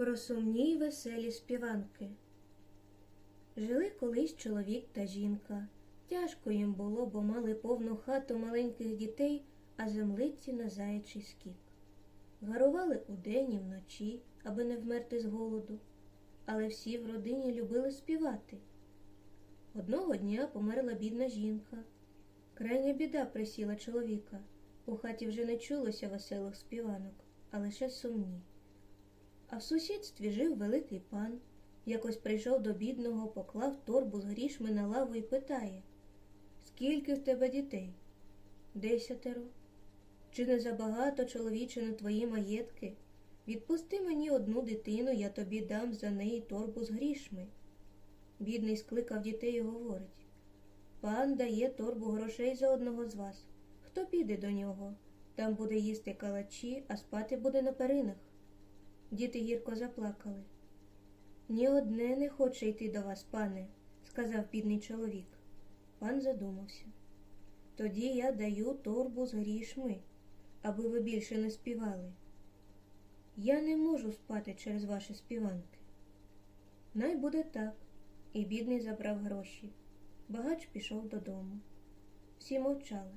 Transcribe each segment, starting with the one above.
Про сумні й веселі співанки. Жили колись чоловік та жінка. Тяжко їм було, бо мали повну хату маленьких дітей, а землиці на заячий скік. Гарували удень і вночі, аби не вмерти з голоду, але всі в родині любили співати. Одного дня померла бідна жінка. Крайня біда присіла чоловіка. У хаті вже не чулося веселих співанок, а лише сумні. А в сусідстві жив великий пан. Якось прийшов до бідного, поклав торбу з грішми на лаву і питає Скільки в тебе дітей? Десятеро. Чи не забагато, чоловіче, на твої маєтки? Відпусти мені одну дитину, я тобі дам за неї торбу з грішми. Бідний скликав дітей і говорить Пан дає торбу грошей за одного з вас. Хто піде до нього? Там буде їсти калачі, а спати буде на перинах. Діти гірко заплакали. Ні одне не хоче йти до вас, пане, сказав бідний чоловік. Пан задумався. Тоді я даю торбу з грішми, аби ви більше не співали. Я не можу спати через ваші співанки. Най буде так. І бідний забрав гроші. Багач пішов додому. Всі мовчали.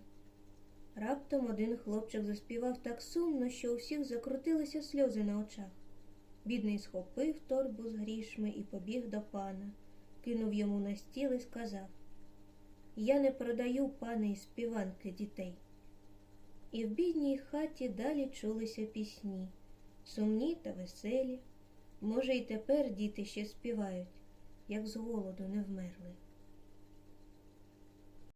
Раптом один хлопчик заспівав так сумно, що у всіх закрутилися сльози на очах. Бідний схопив торбу з грішми і побіг до пана, кинув йому на стіл і сказав Я не продаю, пане, і співанки дітей. І в бідній хаті далі чулися пісні, сумні та веселі. Може, й тепер діти ще співають, як з голоду не вмерли.